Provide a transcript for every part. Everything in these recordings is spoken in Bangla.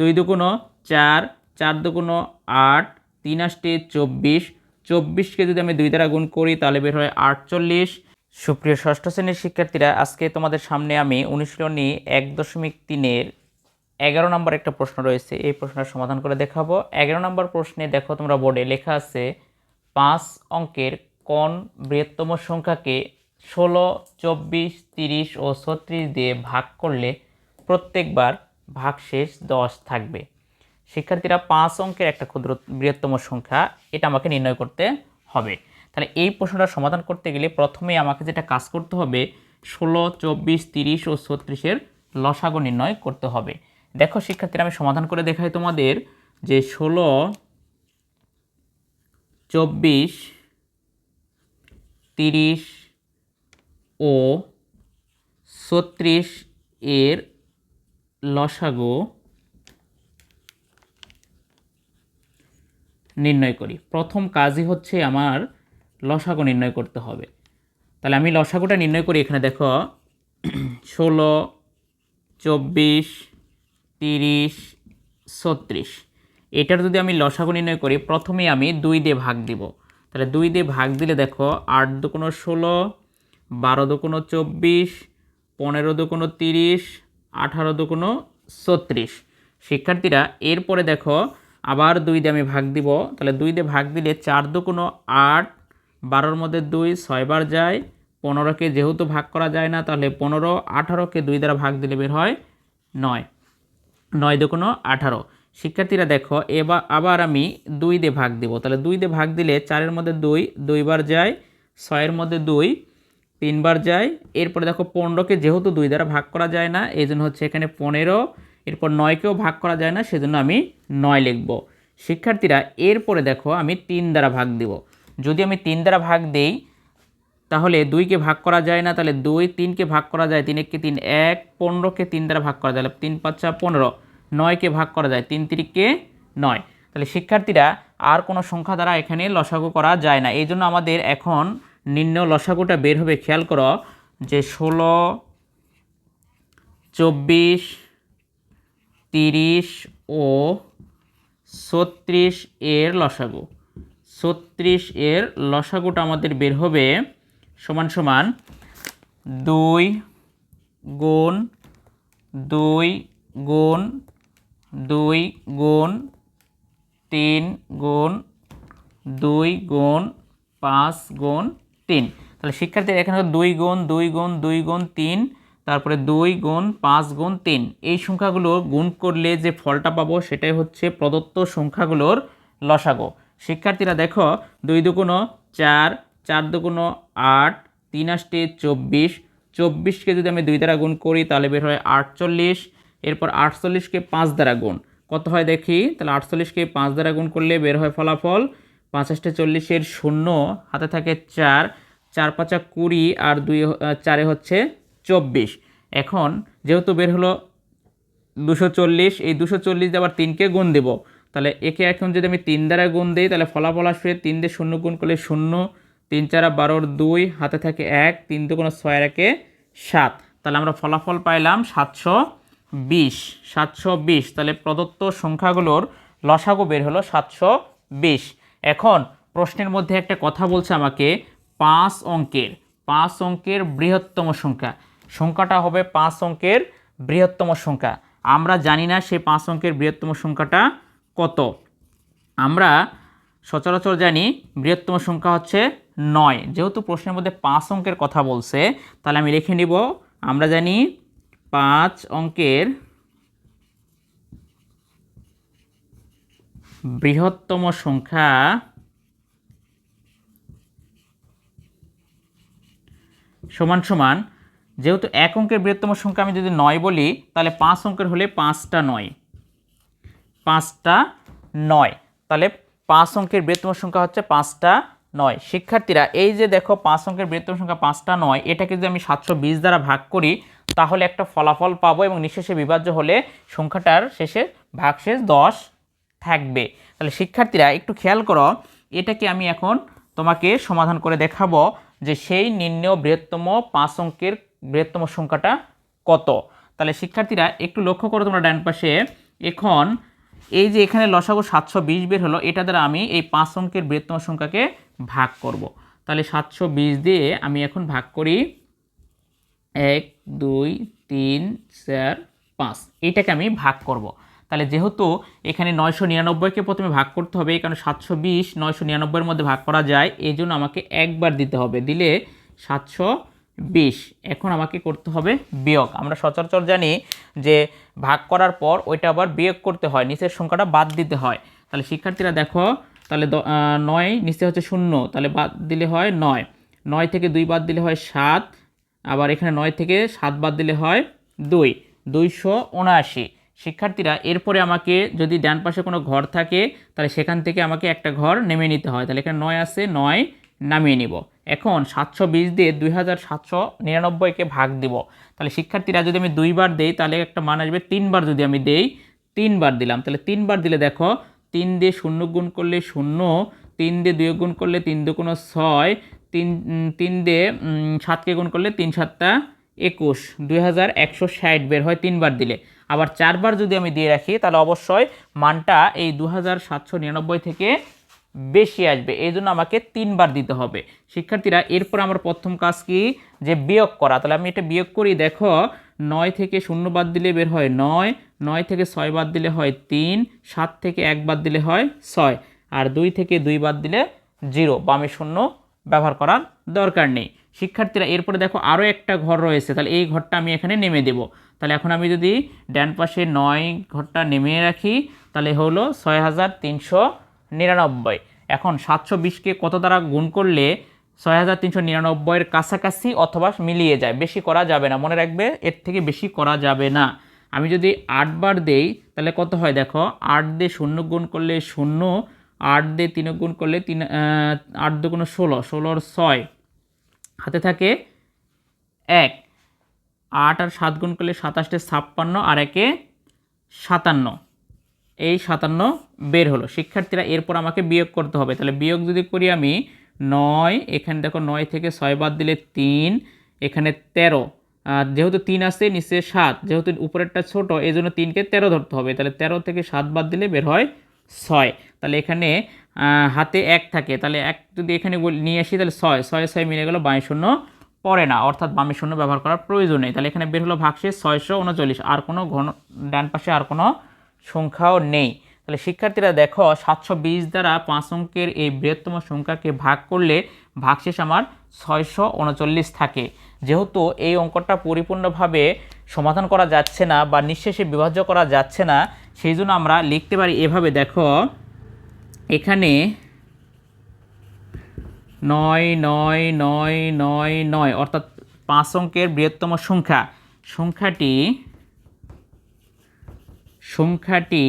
দুই দুগুণ চার চার দুগুণ আট, তিন আষ্টে চব্বিশ। চব্বিশকে যদি আমি দুই দ্বারা গুণ করি, তাহলে বের হয় আটচল্লিশ। সুপ্রিয় ষষ্ঠ শ্রেণির শিক্ষার্থীরা, আজকে তোমাদের সামনে আমি অনুশীলনী এক দশমিক তিনের এগারো নম্বর একটা প্রশ্ন রয়েছে। এই প্রশ্নের সমাধান করে দেখাবো। এগারো নম্বর প্রশ্নে দেখো তোমরা বোর্ডে লেখা আছে, পাঁচ অঙ্কের কোন বৃহত্তম সংখ্যাকে ষোলো, চব্বিশ, তিরিশ ও ছত্রিশ দিয়ে ভাগ করলে প্রত্যেকবার ভাগশেষ দশ থাকবে। শিক্ষার্থীরা পাঁচ অঙ্কের একটা ক্ষুদ্র বৃহত্তম সংখ্যা, এটা আমাকে নির্ণয় করতে হবে। তাহলে এই প্রশ্নটা সমাধান করতে গেলে প্রথমে আমাকে যেটা কাজ করতে হবে, ষোলো, চব্বিশ, তিরিশ ও ছত্রিশের লসাগু নির্ণয় করতে হবে। দেখো শিক্ষার্থীরা, আমি সমাধান করে দেখাই তোমাদের যে ষোলো, চব্বিশ, তিরিশ ও ছত্রিশ এর লসাগু নির্ণয় করি। প্রথম কাজই হচ্ছে আমার লসাগু নির্ণয় করতে হবে। তাহলে আমি লসাগুটা নির্ণয় করি এখানে, দেখো, ষোলো, চব্বিশ, তিরিশ, ছত্রিশ। এটার যদি আমি লসাগু নির্ণয় করি প্রথমে আমি দুই দিয়ে ভাগ দিব। তাহলে দুই দিয়ে ভাগ দিলে, দেখো, আট দুকোনো ষোলো, বারো দুকোনো চব্বিশ, পনেরো দুকোনো তিরিশ আঠারো দুকোনো ছত্রিশ। শিক্ষার্থীরা, এরপরে দেখো, আবার দুই দিয়ে আমি ভাগ দিব। তাহলে দুই দিয়ে ভাগ দিলে চার দুকোনো আট, বারোর মধ্যে দুই ছয়বার যায়, পনেরোকে যেহেতু ভাগ করা যায় না, তাহলে পনেরো, আঠারোকে দুই দ্বারা ভাগ দিলে বের হয় নয়। নয় দুকোনো আঠারো। শিক্ষার্থীরা দেখো এবার আবার আমি দুই দিয়ে ভাগ দিব। তাহলে দুই দিয়ে ভাগ দিলে চারের মধ্যে দুই দুইবার যায়, ছয়ের মধ্যে দুই তিনবার যায়। এরপরে দেখো পনেরোকে যেহেতু দুই দ্বারা ভাগ করা যায় না এই জন্য হচ্ছে এখানে পনেরো, এরপর নয়কেও ভাগ করা যায় না, সেজন্য আমি নয় লিখব। শিক্ষার্থীরা, এরপরে দেখো আমি তিন দ্বারা ভাগ দিব। যদি আমি তিন দ্বারা ভাগ দেই, তাহলে দুইকে ভাগ করা যায় না, তাহলে দুই, তিনকে ভাগ করা যায়, তিন এককে তিন, এক, পনেরোকে তিন দ্বারা ভাগ করা যায় তিন পাঁচা পনেরো, নয়কে ভাগ করা যায়, তিন তিরিককে নয়। তাহলে শিক্ষার্থীরা, আর কোনো সংখ্যা দ্বারা এখানে লসাগু করা যায় না। এই জন্য আমাদের এখন নিম্ন লসাগুটা বের হবে, খেয়াল করো, যে ষোলো, চব্বিশ, তিরিশ ও ছত্রিশ এর লসাগু। ছত্রিশ এর লসাগুটা আমাদের বের হবে সমান সমান দুই গুণ দুই গুণ দুই গুণ তিন গুণ দুই গুণ পাঁচ গুণ তিন। তাহলে শিক্ষার্থীর এখানে দুই গুণ দুই গুণ দুই গুণ, তিন, তারপরে দুই গুণ, পাঁচ গুণ, তিন। এই সংখ্যাগুলো গুণ করলে যে ফলটা পাবো সেটাই হচ্ছে প্রদত্ত সংখ্যাগুলোর লসাগু। শিক্ষার্থীরা দেখো, দুই দুগুণ চার চার দুগুণ আট, তিন আষ্টে চব্বিশ। চব্বিশকে যদি আমি দুই দ্বারা গুণ করি, তাহলে বের হয় আটচল্লিশ। এরপর আটচল্লিশকে পাঁচ দ্বারা গুণ। কত হয় দেখি? তাহলে আটচল্লিশকে পাঁচ দ্বারা গুণ করলে বের হয় ফলাফল। পাঁচাশটা চল্লিশের শূন্য, হাতে থাকে চার। চার পাঁচা কুড়ি আর দুই চারে হচ্ছে চব্বিশ। এখন যেহেতু বের হলো দুশো চল্লিশ, এই দুশো চল্লিশ দিয়ে আবার তিনকে গুণ দেব। তাহলে একে এখন যদি আমি তিন দ্বারা গুণ দিই, তাহলে ফলাফল আসবে তিন দিয়ে শূন্য গুণ করলে শূন্য, তিন চারা বারোর দুই, হাতে থাকে এক, তিন দু কোনো ছয়ের একে সাত। তাহলে আমরা ফলাফল পাইলাম সাতশো বিশ সাতশো বিশ। তাহলে প্রদত্ত সংখ্যাগুলোর লসাগু বের হলো সাতশো বিশ। এখন প্রশ্নের মধ্যে একটা কথা বলছে আমাকে পাঁচ অঙ্কের পাঁচ অঙ্কের বৃহত্তম সংখ্যা। সংখ্যাটা হবে পাঁচ অঙ্কের বৃহত্তম সংখ্যা। আমরা জানি না সেই পাঁচ অঙ্কের বৃহত্তম সংখ্যাটা কত। আমরা সচরাচর জানি বৃহত্তম সংখ্যা হচ্ছে নয়। যেহেতু প্রশ্নের মধ্যে পাঁচ অঙ্কের কথা বলছে, তাহলে আমি লিখে নিব। আমরা জানি পাঁচ অঙ্কের বৃহত্তম সংখ্যা সমান সমান, যেহেতু এক অঙ্কের বৃহত্তম সংখ্যা আমি যদি নয় বলি, তাহলে পাঁচ অঙ্কের হলে পাঁচটা নয়। পাঁচটা নয়। তাহলে পাঁচ অঙ্কের বৃহত্তম সংখ্যা হচ্ছে পাঁচটা নয়। শিক্ষার্থীরা, এই যে দেখো পাঁচ অঙ্কের বৃহত্তম সংখ্যা পাঁচটা নয়, এটাকে যদি আমি সাতশো বিশ দ্বারা ভাগ করি, তাহলে একটা ফলাফল পাবো এবং নিঃশেষে বিভাজ্য হলে সংখ্যাটার শেষে ভাগশেষ দশ থাকবে। তাহলে শিক্ষার্থীরা, একটু খেয়াল করো, এটাকে আমি এখন তোমাকে সমাধান করে দেখাবো। যে সেই নিম্ন বৃহত্তম পাঁচ অঙ্কের বৃহত্তম সংখ্যাটা কত তাহলে শিক্ষার্থীরা একটু লক্ষ্য করো তোমরা ডান পাশে এখন এই যে এখানে লসাগু সাতশো বিশ বের হলো, এটা দ্বারা আমি এই পাঁচ অঙ্কের বৃহত্তম সংখ্যাকে ভাগ করব। তাহলে সাতশো বিশ দিয়ে আমি এখন ভাগ করি এক, দুই, তিন, চার, পাঁচ এটাকে আমি ভাগ করব। তাহলে যেহেতু এখানে নয়শো নিরানব্বইকে প্রথমে ভাগ করতে হবে কারণে সাতশো বিশ, নয়শো নিরানব্বইয়ের মধ্যে ভাগ করা যায়, এই জন্য আমাকে একবার দিতে হবে, দিলে সাতশো বিশ। এখন আমাকে করতে হবে বিয়োগ। আমরা সচরাচর জানি যে ভাগ করার পর ওইটা আবার বিয়োগ করতে হয়, নিচের সংখ্যাটা বাদ দিতে হয়। তাহলে শিক্ষার্থীরা দেখো, তাহলে নয়, নিচে হচ্ছে শূন্য, তাহলে বাদ দিলে হয় নয়। নয় থেকে দুই বাদ দিলে হয় সাত, আবার এখানে নয় থেকে সাত বাদ দিলে হয় দুই। দুইশো উনআশি। শিক্ষার্থীরা, এরপরে আমাকে যদি ডান পাশে কোনো ঘর থাকে, তাহলে সেখান থেকে আমাকে একটা ঘর নেমে নিতে হয়। তাহলে এখানে নয় আছে, নয় নামিয়ে নিব। এখন সাতশো বিশ দিয়ে দুই হাজার সাতশো নিরানব্বইকে ভাগ দিব। তাহলে শিক্ষার্থীরা, যদি আমি দুইবার দেই, তাহলে একটা মান আসবে তিনবার যদি আমি দেই, তিনবার দিলাম। তাহলে তিনবার দিলে দেখো, তিন দিয়ে শূন্য গুণ করলে শূন্য, তিন দিয়ে দুই গুণ করলে তিন দুগুণ ছয়, তিন তিন দিয়ে সাতকে গুণ করলে তিন সাতটা একুশ। দুই হাজার একশো ষাট বের হয় তিনবার দিলে। আবার চারবার যদি আমি দিয়ে রাখি, তাহলে অবশ্যই মানটা এই দু হাজার সাতশো নিরানব্বই থেকে বেশি আসবে। এই জন্য আমাকে তিনবার দিতে হবে। শিক্ষার্থীরা, এরপর আমার প্রথম কাজ কি? যে বিয়োগ করা। তাহলে আমি এটা বিয়োগ করি, দেখো, নয় থেকে শূন্য বাদ দিলে বের হয় নয় নয় থেকে ছয় বাদ দিলে হয় তিন, সাত থেকে এক বাদ দিলে হয় ছয়, আর দুই থেকে দুই বাদ দিলে জিরো বামে শূন্য ব্যবহার করার দরকার নেই। শিক্ষার্থীরা, এরপরে দেখো আরও একটা ঘর রয়েছে, তাহলে এই ঘরটা আমি এখানে নেমে দেব। তাহলে এখন আমি যদি ডান পাশে নয় ঘরটা নেমে রাখি, তাহলে হলো ছয় হাজার তিনশো নিরানব্বই। এখন সাতশো বিশকে কত দ্বারা গুণ করলে ছয় হাজার তিনশো নিরানব্বইয়ের কাছাকাছি অথবা মিলিয়ে যায়? বেশি করা যাবে না, মনে রাখবে এর থেকে বেশি করা যাবে না। আমি যদি আটবার দেই, তাহলে কত হয় দেখো, আট দিয়ে শূন্য গুণ করলে শূন্য, আট দিয়ে তিন গুণ করলে তিন আট দুগুণ ষোলো, ষোলোর ছয়। হাতে থাকে এক। আট আর সাত গুণ করলে সাতাশটে ছাপ্পান্ন আর একে সাতান্ন। এই সাতান্ন বের হলো। শিক্ষার্থীরা এরপর আমাকে বিয়োগ করতে হবে। তাহলে বিয়োগ যদি করি আমি নয়, এখানে দেখো নয় থেকে ছয় বাদ দিলে তিন, এখানে তেরো। যেহেতু তিন আছে, নিচে সাত, যেহেতু উপরেরটা ছোট, এই জন্য তিনকে তেরো ধরতে হবে। তাহলে তেরো থেকে সাত বাদ দিলে বের হয় ছয়। তাহলে এখানে হাতে এক থাকে, তাহলে এক যদি এখানে নিয়ে আসি, তাহলে ছয় ছয় ছয় মিলে গেল বাই শূন্য, পড়ে না, অর্থাৎ বামে শূন্য ব্যবহার করার প্রয়োজন নেই। তাহলে এখানে বের হলো ভাগশেষ ছয়শো উনচল্লিশ, আর কোনো ঘন ডান পাশে আর কোনো সংখ্যাও নেই। তাহলে শিক্ষার্থীরা দেখো, সাতশো বিশ দ্বারা পাঁচ অঙ্কের এই বৃহত্তম সংখ্যাকে ভাগ করলে ভাগশেষ আমার ছয়শো উনচল্লিশ থাকে। যেহেতু এই অঙ্কটা পরিপূর্ণভাবে সমাধান করা যাচ্ছে না বা নিঃশেষে বিভাজ্য করা যাচ্ছে না, সেই জন্য আমরা লিখতে পারি এভাবে, দেখো এখানে নয় নয় নয় নয় নয়, অর্থাৎ পাঁচ অঙ্কের বৃহত্তম সংখ্যা। সংখ্যাটি সংখ্যাটি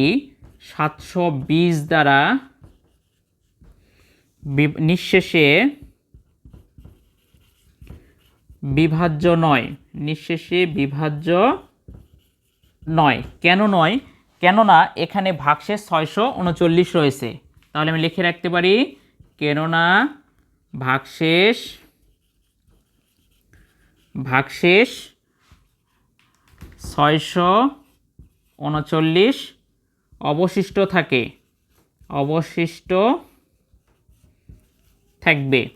সাতশো বিশ দ্বারা নিঃশেষে বিভাজ্য নয়। নিঃশেষে বিভাজ্য নয়। কেন নয়? কেননা এখানে ভাগশেষ ছয়শো উনচল্লিশ রয়েছে। তাহলে আমি লিখে রাখতে পারি, কেননা ভাগশেষ ভাগশেষ ছয়শো উনচল্লিশ অবশিষ্ট থাকে, অবশিষ্ট থাকবে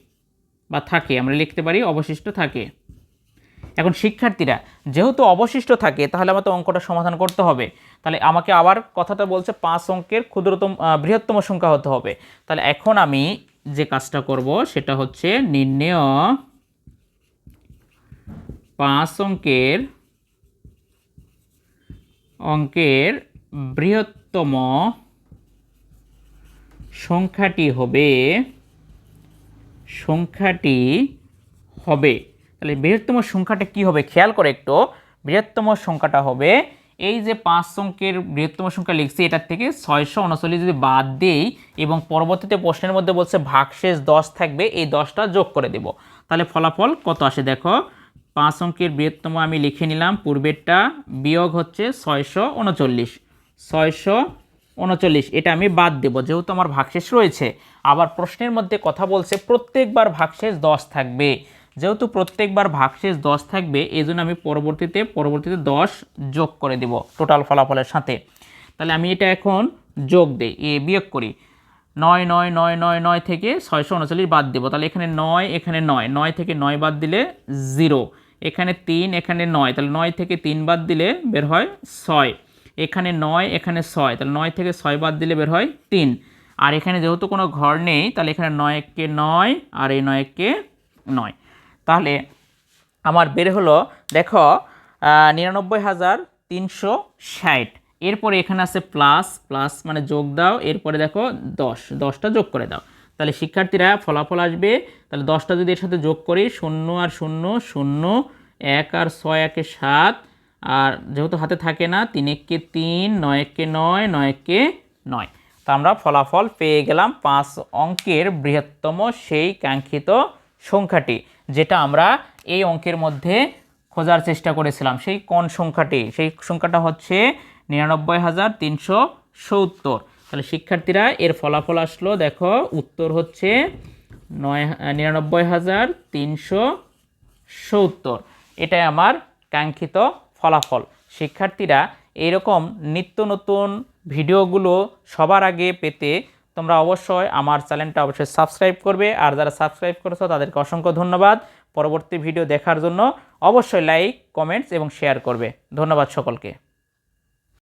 বা থাকে, আমরা লিখতে পারি অবশিষ্ট থাকে। এখন শিক্ষার্থীরা যেহেতু অবশিষ্ট থাকে, তাহলে আমাকে অঙ্কটা সমাধান করতে হবে। তাহলে আমাকে আবার কথাটা বলছে, পাঁচ অঙ্কের ক্ষুদ্রতম বৃহত্তম সংখ্যা হতে হবে। তাহলে এখন আমি যে কাজটা করব, সেটা হচ্ছে নির্ণেয় পাঁচ অঙ্কের অঙ্কের বৃহত্তম সংখ্যাটি হবে সংখ্যাটি হবে তাহলে বৃহত্তম সংখ্যাটা কি হবে? খেয়াল করে একটু। বৃহত্তম সংখ্যাটা হবে, এই যে পাঁচ অঙ্কের বৃহত্তম সংখ্যা লিখছি, এটার থেকে ছয়শো উনচল্লিশ যদি বাদ দেই এবং পরবর্তীতে প্রশ্নের মধ্যে বলছে ভাগশেষ দশ থাকবে, এই দশটা যোগ করে দেব। তাহলে ফলাফল কত আসে দেখো? পাঁচ অঙ্কের বৃহত্তম আমি লিখে নিলাম, পূর্বেরটা বিয়োগ হচ্ছে ছয়শো উনচল্লিশ। ছয়শো উনচল্লিশ, এটা আমি বাদ দেব, যেহেতু আমার ভাগশেষ রয়েছে। আবার প্রশ্নের মধ্যে কথা বলছে, প্রত্যেকবার ভাগশেষ দশ থাকবে। যেহেতু প্রত্যেকবার ভাগশেষ দশ থাকবে এই জন্য আমি পরবর্তীতে পরবর্তীতে দশ যোগ করে দেব টোটাল ফলাফলের সাথে। তাহলে আমি এটা এখন যোগ দিই, এ বিয়োগ করি। নয় নয় নয় নয় নয় থেকে ছয়শো উনচল্লিশ বাদ দেবো। তাহলে এখানে নয় এখানে নয়। নয় থেকে নয় বাদ দিলে জিরো। এখানে তিন, এখানে নয়। তাহলে নয় থেকে তিন বাদ দিলে বের হয় ছয়। এখানে নয়, এখানে ছয়। তাহলে নয় থেকে ছয় বাদ দিলে বের হয় তিন। আর এখানে যেহেতু কোনো ঘর নেই, তাহলে এখানে নয় এককে নয় আর এই নয় এককে নয়। তাহলে আমার বের হলো, দেখো নিরানব্বই হাজার তিনশো ষাট। এরপরে এখানে আছে প্লাস প্লাস মানে যোগ দাও, এরপরে দেখো দশ। দশটা যোগ করে দাও। তাহলে শিক্ষার্থীরা ফলাফল আসবে। তাহলে দশটা যদি এর সাথে যোগ করি, শূন্য আর শূন্য শূন্য, এক আর ছয় একে সাত, আর যেহেতু হাতে থাকে না, তিন এককে তিন, নয় এককে নয় নয় এককে নয়। তো আমরা ফলাফল পেয়ে গেলাম পাঁচ অঙ্কের বৃহত্তম, সেই কাঙ্ক্ষিত সংখ্যাটি। যেটা আমরা এই অঙ্কের মধ্যে খোঁজার চেষ্টা করেছিলাম। সেই কোন সংখ্যাটি? সেই সংখ্যাটা হচ্ছে নিরানব্বই হাজার তিনশো সত্তর। তাহলে শিক্ষার্থীরা এর ফলাফল আসলো, দেখো, উত্তর হচ্ছে নয় নিরানব্বই হাজার তিনশো সত্তর। এটাই আমার কাঙ্ক্ষিত ফলাফল। শিক্ষার্থীরা, এরকম নিত্য নতুন ভিডিওগুলো সবার আগে পেতে তোমরা অবশ্যই আমার চ্যানেলটা অবশ্যই সাবস্ক্রাইব করবে। আর যারা সাবস্ক্রাইব করেছ, তাদেরকে অসংখ্য ধন্যবাদ। পরবর্তী ভিডিও দেখার জন্য অবশ্যই লাইক, কমেন্টস এবং শেয়ার করবে। ধন্যবাদ সকলকে।